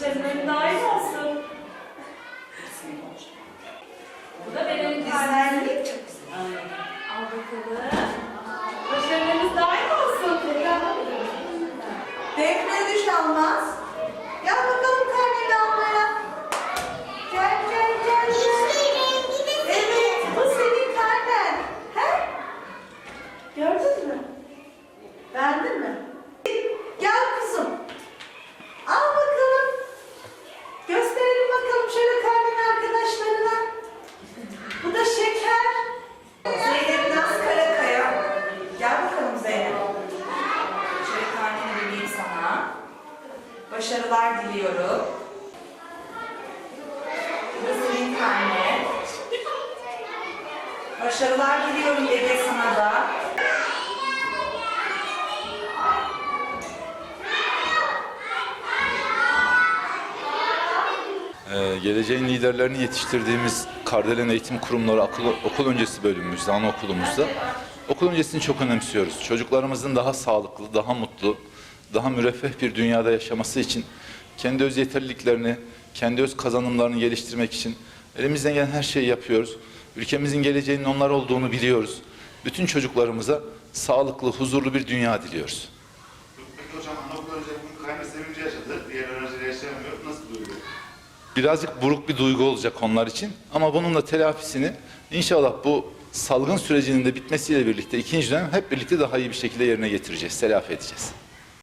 Çevrenin dahil olsun. Bu da benim dizilerim. çok güzel. Al bakalım. Başarılarınız dahil olsun. Defne düş almaz. Gel bakalım karneni almaya. Gel gel gel. gel. Evet bu senin karnen. He? Gördün mü? Beğendin mi? Başarılar diliyorum. Bu da senin karne. Başarılar diliyorum Ege sana da. Ee, geleceğin liderlerini yetiştirdiğimiz Kardelen Eğitim Kurumları okul, okul öncesi bölümümüzde, anaokulumuzda okul öncesini çok önemsiyoruz. Çocuklarımızın daha sağlıklı, daha mutlu, daha müreffeh bir dünyada yaşaması için kendi öz yeterliliklerini, kendi öz kazanımlarını geliştirmek için elimizden gelen her şeyi yapıyoruz. Ülkemizin geleceğinin onlar olduğunu biliyoruz. Bütün çocuklarımıza sağlıklı, huzurlu bir dünya diliyoruz. Peki hocam anaokul öncesi bugün kayma sevinci yaşadı. Diğer öğrenciler yaşayamıyor. Nasıl duyuluyor? birazcık buruk bir duygu olacak onlar için. Ama bunun da telafisini inşallah bu salgın sürecinin de bitmesiyle birlikte ikinci dönem hep birlikte daha iyi bir şekilde yerine getireceğiz, telafi edeceğiz.